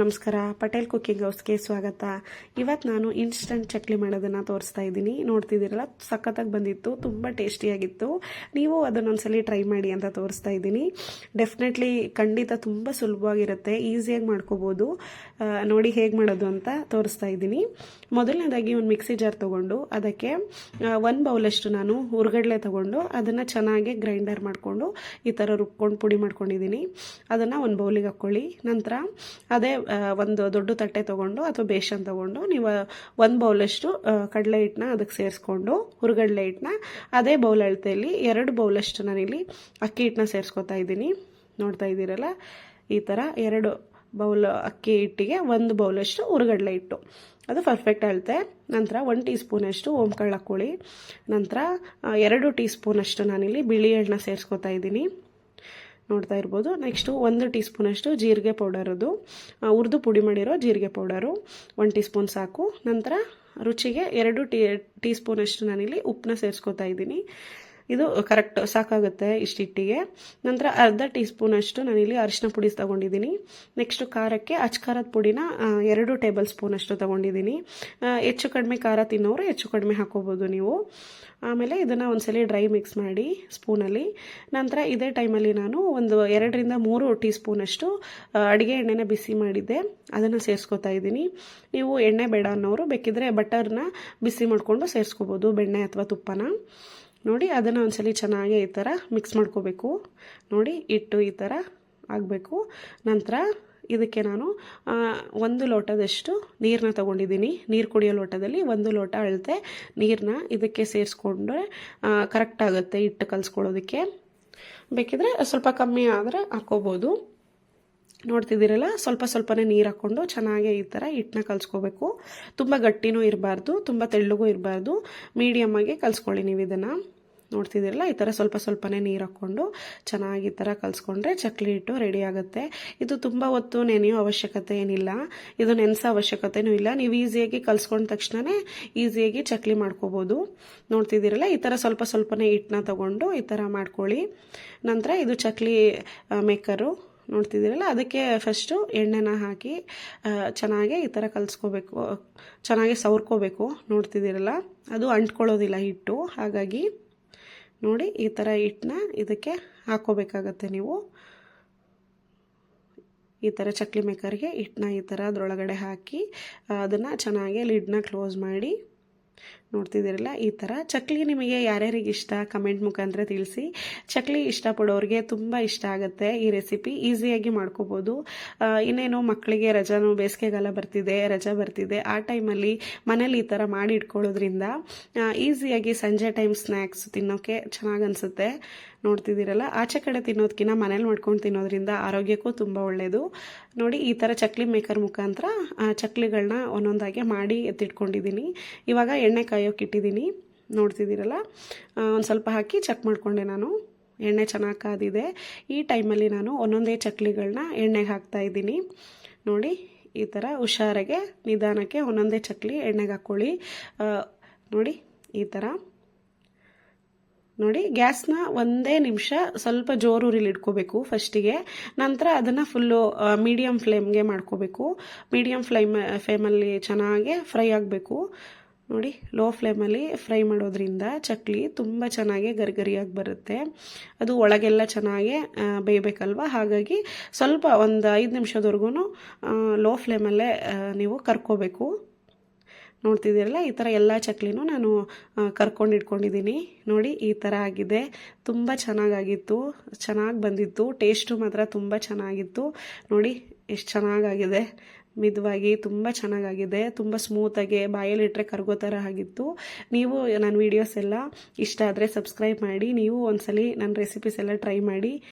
ನಮಸ್ಕಾರ. ಪಟೇಲ್ ಕುಕ್ಕಿಂಗ್ ಹೌಸ್ಗೆ ಸ್ವಾಗತ. ಇವತ್ತು ನಾನು ಇನ್ಸ್ಟಂಟ್ ಚಕ್ಲಿ ಮಾಡೋದನ್ನು ತೋರಿಸ್ತಾ ಇದ್ದೀನಿ. ನೋಡ್ತಿದ್ದೀರಲ್ಲ, ಸಖತ್ತಾಗಿ ಬಂದಿತ್ತು, ತುಂಬ ಟೇಸ್ಟಿಯಾಗಿತ್ತು. ನೀವು ಅದನ್ನೊಂದ್ಸಲಿ ಟ್ರೈ ಮಾಡಿ ಅಂತ ತೋರಿಸ್ತಾ ಇದ್ದೀನಿ. ಡೆಫಿನೆಟ್ಲಿ ಖಂಡಿತ ತುಂಬ ಸುಲಭವಾಗಿರುತ್ತೆ, ಈಸಿಯಾಗಿ ಮಾಡ್ಕೋಬೋದು. ನೋಡಿ ಹೇಗೆ ಮಾಡೋದು ಅಂತ ತೋರಿಸ್ತಾ ಇದ್ದೀನಿ. ಮೊದಲನೇದಾಗಿ ಒಂದು ಮಿಕ್ಸಿ ಜಾರ್ ತೊಗೊಂಡು, ಅದಕ್ಕೆ ಒಂದು ಬೌಲಷ್ಟು ನಾನು ಹುರ್ಗಡ್ಲೆ ತೊಗೊಂಡು, ಅದನ್ನು ಚೆನ್ನಾಗಿ ಗ್ರೈಂಡರ್ ಮಾಡಿಕೊಂಡು, ಈ ಥರ ರುಬ್ಕೊಂಡು ಪುಡಿ ಮಾಡ್ಕೊಂಡಿದ್ದೀನಿ. ಅದನ್ನು ಒಂದು ಬೌಲಿಗೆ ಹಾಕ್ಕೊಳ್ಳಿ ನಂತರ ಅದೇ ಒಂದು ದೊಡ್ಡ ತಟ್ಟೆ ತೊಗೊಂಡು ಅಥವಾ ಬೇಷನ್ ತೊಗೊಂಡು ನೀವು ಒಂದು ಬೌಲಷ್ಟು ಕಡಲೆ ಹಿಟ್ಟನ್ನ ಅದಕ್ಕೆ ಸೇರಿಸ್ಕೊಂಡು, ಹುರುಗಡಲೆ ಹಿಟ್ಟನ್ನ, ಅದೇ ಬೌಲ್ ಅಳತೆಯಲ್ಲಿ ಎರಡು ಬೌಲಷ್ಟು ನಾನಿಲ್ಲಿ ಅಕ್ಕಿ ಹಿಟ್ಟನ್ನ ಸೇರಿಸ್ಕೊತಾ ಇದ್ದೀನಿ. ನೋಡ್ತಾ ಇದ್ದೀರಲ್ಲ? ಈ ಥರ ಎರಡು ಬೌಲ್ ಅಕ್ಕಿ ಹಿಟ್ಟಿಗೆ ಒಂದು ಬೌಲಷ್ಟು ಹುರುಗಡಲೆ ಹಿಟ್ಟು. ಅದು ಪರ್ಫೆಕ್ಟ್ ಅಳತೆ. ನಂತರ ಒನ್ ಟೀ ಸ್ಪೂನಷ್ಟು ಓಂಕಾಳು ಹಾಕ್ಕೊಳ್ಳಿ ನಂತರ ಎರಡು ಟೀ ಸ್ಪೂನಷ್ಟು ನಾನಿಲ್ಲಿ ಬಿಳಿ ಎಳ್ಳನ್ನ ಸೇರಿಸ್ಕೊತಾ ಇದ್ದೀನಿ. ನೋಡ್ತಾ ಇರ್ಬೋದು. ನೆಕ್ಸ್ಟು ಒಂದು ಟೀ ಸ್ಪೂನಷ್ಟು ಜೀರಿಗೆ ಪೌಡರದು ಹುರಿದು ಪುಡಿ ಮಾಡಿರೋ ಜೀರಿಗೆ ಪೌಡರು ಒಂದು ಟೀ ಸ್ಪೂನ್ ಸಾಕು. ನಂತರ ರುಚಿಗೆ ಎರಡು ಟೀ ಟೀ ಸ್ಪೂನಷ್ಟು ನಾನಿಲ್ಲಿ ಉಪ್ಪನ್ನ ಸೇರಿಸ್ಕೊತಾ ಇದ್ದೀನಿ. ಇದು ಕರೆಕ್ಟ್ ಸಾಕಾಗುತ್ತೆ ಇಷ್ಟಿಟ್ಟಿಗೆ. ನಂತರ ಅರ್ಧ ಟೀ ಸ್ಪೂನಷ್ಟು ನಾನಿಲ್ಲಿ ಅರಿಶಿನ ಪುಡಿ ತಗೊಂಡಿದ್ದೀನಿ. ನೆಕ್ಸ್ಟು ಖಾರಕ್ಕೆ ಅಚ್ಕಾರದ ಪುಡಿನ ಎರಡು ಟೇಬಲ್ ಸ್ಪೂನಷ್ಟು ತಗೊಂಡಿದ್ದೀನಿ. ಹೆಚ್ಚು ಕಡಿಮೆ ಖಾರ ತಿನ್ನೋರು ಹೆಚ್ಚು ಕಡಿಮೆ ಹಾಕೋಬೋದು ನೀವು. ಆಮೇಲೆ ಇದನ್ನು ಒಂದ್ಸಲಿ ಡ್ರೈ ಮಿಕ್ಸ್ ಮಾಡಿ ಸ್ಪೂನಲ್ಲಿ. ನಂತರ ಇದೇ ಟೈಮಲ್ಲಿ ನಾನು ಒಂದು ಎರಡರಿಂದ ಮೂರು ಟೀ ಸ್ಪೂನಷ್ಟು ಅಡುಗೆ ಎಣ್ಣೆನ ಬಿಸಿ ಮಾಡಿದ್ದೆ. ಅದನ್ನು ಸೇರಿಸ್ಕೊತಾ ಇದ್ದೀನಿ. ನೀವು ಎಣ್ಣೆ ಬೇಡ ಅನ್ನೋರು ಬೇಕಿದ್ರೆ ಬಟರ್ನ ಬಿಸಿ ಮಾಡಿಕೊಂಡು ಸೇರಿಸ್ಕೋಬೋದು, ಬೆಣ್ಣೆ ಅಥವಾ ತುಪ್ಪನ. ನೋಡಿ ಅದನ್ನು ಒಂದ್ಸಲಿ ಚೆನ್ನಾಗಿ ಈ ಥರ ಮಿಕ್ಸ್ ಮಾಡ್ಕೋಬೇಕು. ನೋಡಿ ಇಟ್ಟು ಈ ಥರ ಆಗಬೇಕು. ನಂತರ ಇದಕ್ಕೆ ನಾನು ಒಂದು ಲೋಟದಷ್ಟು ನೀರನ್ನ ತಗೊಂಡಿದ್ದೀನಿ. ನೀರು ಕುಡಿಯೋ ಲೋಟದಲ್ಲಿ ಒಂದು ಲೋಟ ಅಳತೆ ನೀರನ್ನ ಇದಕ್ಕೆ ಸೇರಿಸ್ಕೊಂಡ್ರೆ ಕರೆಕ್ಟ್ ಆಗುತ್ತೆ ಹಿಟ್ಟು ಕಲಿಸ್ಕೊಳ್ಳೋದಕ್ಕೆ. ಬೇಕಿದ್ರೆ ಸ್ವಲ್ಪ ಕಮ್ಮಿ ಆದರೆ ಹಾಕ್ಕೋಬೋದು ನೋಡ್ತಿದ್ದೀರಲ್ಲ, ಸ್ವಲ್ಪ ಸ್ವಲ್ಪನೇ ನೀರು ಹಾಕ್ಕೊಂಡು ಚೆನ್ನಾಗೆ ಈ ಥರ ಹಿಟ್ಟನ್ನ ಕಲಿಸ್ಕೋಬೇಕು. ತುಂಬ ಗಟ್ಟಿನೂ ಇರಬಾರ್ದು, ತುಂಬ ತೆಳ್ಳಗೂ ಇರಬಾರ್ದು. ಮೀಡಿಯಮ್ಮಾಗೆ ಕಲಿಸ್ಕೊಳ್ಳಿ ನೀವು ಇದನ್ನು. ನೋಡ್ತಿದ್ದೀರಲ್ಲ? ಈ ಥರ ಸ್ವಲ್ಪ ಸ್ವಲ್ಪನೇ ನೀರು ಹಾಕ್ಕೊಂಡು ಚೆನ್ನಾಗಿ ಈ ಥರ ಕಲಿಸ್ಕೊಂಡ್ರೆ ಚಕ್ಲಿ ಹಿಟ್ಟು ರೆಡಿ ಆಗುತ್ತೆ. ಇದು ತುಂಬ ಹೊತ್ತು ನೆನೆಯೋ ಅವಶ್ಯಕತೆ ಏನಿಲ್ಲ. ಇದು ನೆನೆಸೋ ಅವಶ್ಯಕತೆನೂ ಇಲ್ಲ. ನೀವು ಈಸಿಯಾಗಿ ಕಲಿಸ್ಕೊಂಡ ತಕ್ಷಣವೇ ಈಸಿಯಾಗಿ ಚಕ್ಲಿ ಮಾಡ್ಕೋಬೋದು. ನೋಡ್ತಿದ್ದೀರಲ್ಲ? ಈ ಥರ ಸ್ವಲ್ಪ ಸ್ವಲ್ಪನೇ ಹಿಟ್ಟನ್ನ ತಗೊಂಡು ಈ ಥರ ಮಾಡ್ಕೊಳ್ಳಿ. ನಂತರ ಇದು ಚಕ್ಲಿ ಮೇಕರು ನೋಡ್ತಿದ್ದೀರಲ್ಲ? ಅದಕ್ಕೆ ಫಸ್ಟು ಎಣ್ಣೆನ ಹಾಕಿ ಚೆನ್ನಾಗಿ ಈ ಥರ ಕಲಿಸ್ಕೋಬೇಕು. ಚೆನ್ನಾಗಿ ಸವರ್ಕೋಬೇಕು. ನೋಡ್ತಿದ್ದೀರಲ್ಲ? ಅದು ಅಂಟ್ಕೊಳ್ಳೋದಿಲ್ಲ ಹಿಟ್ಟು. ಹಾಗಾಗಿ ನೋಡಿ ಈ ಥರ ಹಿಟ್ಟನ್ನ ಇದಕ್ಕೆ ಹಾಕೋಬೇಕಾಗತ್ತೆ ನೀವು. ಈ ಥರ ಚಕ್ಲಿ ಮೇಕರ್ಗೆ ಹಿಟ್ಟನ್ನ ಈ ಥರ ಅದರೊಳಗಡೆ ಹಾಕಿ, ಅದನ್ನು ಚೆನ್ನಾಗಿ ಲಿಡ್ನ ಕ್ಲೋಸ್ ಮಾಡಿ. ನೋಡ್ತಿದ್ದೀರಲ್ಲ? ಈ ಥರ. ಚಕ್ಲಿ ನಿಮಗೆ ಯಾರ್ಯಾರಿಗೆ ಇಷ್ಟ? ಕಮೆಂಟ್ ಮುಖಾಂತರ ತಿಳಿಸಿ. ಚಕ್ಲಿ ಇಷ್ಟಪಡೋರಿಗೆ ತುಂಬ ಇಷ್ಟ ಆಗುತ್ತೆ ಈ ರೆಸಿಪಿ. ಈಸಿಯಾಗಿ ಮಾಡ್ಕೋಬೋದು. ಇನ್ನೇನು ಮಕ್ಕಳಿಗೆ ರಜಾನು ಬೇಸಿಗೆಗಾಲ ಬರ್ತಿದೆ, ರಜಾ ಬರ್ತಿದೆ. ಆ ಟೈಮಲ್ಲಿ ಮನೇಲಿ ಈ ಥರ ಮಾಡಿ ಇಟ್ಕೊಳ್ಳೋದ್ರಿಂದ ಈಸಿಯಾಗಿ ಸಂಜೆ ಟೈಮ್ ಸ್ನ್ಯಾಕ್ಸ್ ತಿನ್ನೋಕ್ಕೆ ಚೆನ್ನಾಗಿ ಅನಿಸುತ್ತೆ. ನೋಡ್ತಿದ್ದೀರಲ್ಲ? ಆಚೆ ಕಡೆ ತಿನ್ನೋದಕ್ಕಿಂತ ಮನೇಲಿ ಮಾಡ್ಕೊಂಡು ತಿನ್ನೋದ್ರಿಂದ ಆರೋಗ್ಯಕ್ಕೂ ತುಂಬ ಒಳ್ಳೆಯದು ನೋಡಿ, ಈ ಥರ ಚಕ್ಲಿ ಮೇಕರ್ ಮುಖಾಂತರ ಚಕ್ಲಿಗಳನ್ನ ಒಂದೊಂದಾಗಿ ಮಾಡಿ ಎತ್ತಿಟ್ಕೊಂಡಿದ್ದೀನಿ. ಇವಾಗ ಎಣ್ಣೆ ಕಾಯೋಕೆ ಇಟ್ಟಿದ್ದೀನಿ ನೋಡ್ತಿದ್ದೀರಲ್ಲ? ಒಂದು ಸ್ವಲ್ಪ ಹಾಕಿ ಚೆಕ್ ಮಾಡಿಕೊಂಡೆ ನಾನು. ಎಣ್ಣೆ ಚೆನ್ನಾಗಿ ಕಾದಿದೆ. ಈ ಟೈಮಲ್ಲಿ ನಾನು ಒಂದೊಂದೇ ಚಕ್ಲಿಗಳನ್ನ ಎಣ್ಣೆಗೆ ಹಾಕ್ತಾ ಇದ್ದೀನಿ. ನೋಡಿ, ಈ ಥರ ಹುಷಾರಾಗೆ ನಿಧಾನಕ್ಕೆ ಒಂದೊಂದೇ ಚಕ್ಲಿ ಎಣ್ಣೆಗೆ ಹಾಕ್ಕೊಳ್ಳಿ ನೋಡಿ, ಈ ಥರ ನೋಡಿ, ಗ್ಯಾಸ್ನ ಒಂದೇ ನಿಮಿಷ ಸ್ವಲ್ಪ ಜೋರೂರಿಲಿ ಇಟ್ಕೋಬೇಕು ಫಸ್ಟಿಗೆ. ನಂತರ ಅದನ್ನು ಫುಲ್ಲು ಮೀಡಿಯಮ್ ಫ್ಲೇಮ್ಗೆ ಮಾಡ್ಕೋಬೇಕು. ಮೀಡಿಯಮ್ ಫ್ಲೇಮ್, ಫ್ಲೇಮಲ್ಲಿ ಚೆನ್ನಾಗೆ ಫ್ರೈ ಆಗಬೇಕು. ನೋಡಿ ಲೋ ಫ್ಲೇಮಲ್ಲಿ ಫ್ರೈ ಮಾಡೋದ್ರಿಂದ ಚಕ್ಲಿ ತುಂಬ ಚೆನ್ನಾಗಿ ಗರಿಗರಿಯಾಗಿ ಬರುತ್ತೆ. ಅದು ಒಳಗೆಲ್ಲ ಚೆನ್ನಾಗಿ ಬೇಯಬೇಕಲ್ವ? ಹಾಗಾಗಿ ಸ್ವಲ್ಪ ಒಂದು ಐದು ನಿಮಿಷದವರೆಗೂ ಲೋ ಫ್ಲೇಮಲ್ಲೇ ನೀವು ಕರ್ಕೋಬೇಕು. ನೋಡ್ತಿದ್ದೀರಲ್ಲ, ಈ ಥರ ಎಲ್ಲ ಚಕ್ಲಿನೂ ನಾನು ಕರ್ಕೊಂಡಿಟ್ಕೊಂಡಿದ್ದೀನಿ ನೋಡಿ, ಈ ಥರ ಆಗಿದೆ. ತುಂಬ ಚೆನ್ನಾಗಾಗಿತ್ತು. ಚೆನ್ನಾಗಿ ಬಂದಿತ್ತು. ಟೇಸ್ಟು ಮಾತ್ರ ತುಂಬ ಚೆನ್ನಾಗಿತ್ತು. ನೋಡಿ, ಎಷ್ಟು ಚೆನ್ನಾಗಾಗಿದೆ. ಮಿದವಾಗಿ ತುಂಬ ಚೆನ್ನಾಗಾಗಿದೆ, ತುಂಬ ಸ್ಮೂತಾಗಿ ಬಾಯಲ್ಲಿಟ್ಟರೆ ಕರ್ಗೋ ಥರ ಆಗಿತ್ತು. ನೀವು ನನ್ನ ವೀಡಿಯೋಸ್ ಎಲ್ಲ ಇಷ್ಟ ಆದರೆ ಸಬ್ಸ್ಕ್ರೈಬ್ ಮಾಡಿ, ನೀವು ಒಂದ್ಸಲಿ ನನ್ನ ರೆಸಿಪೀಸ್ ಎಲ್ಲ ಟ್ರೈ ಮಾಡಿ.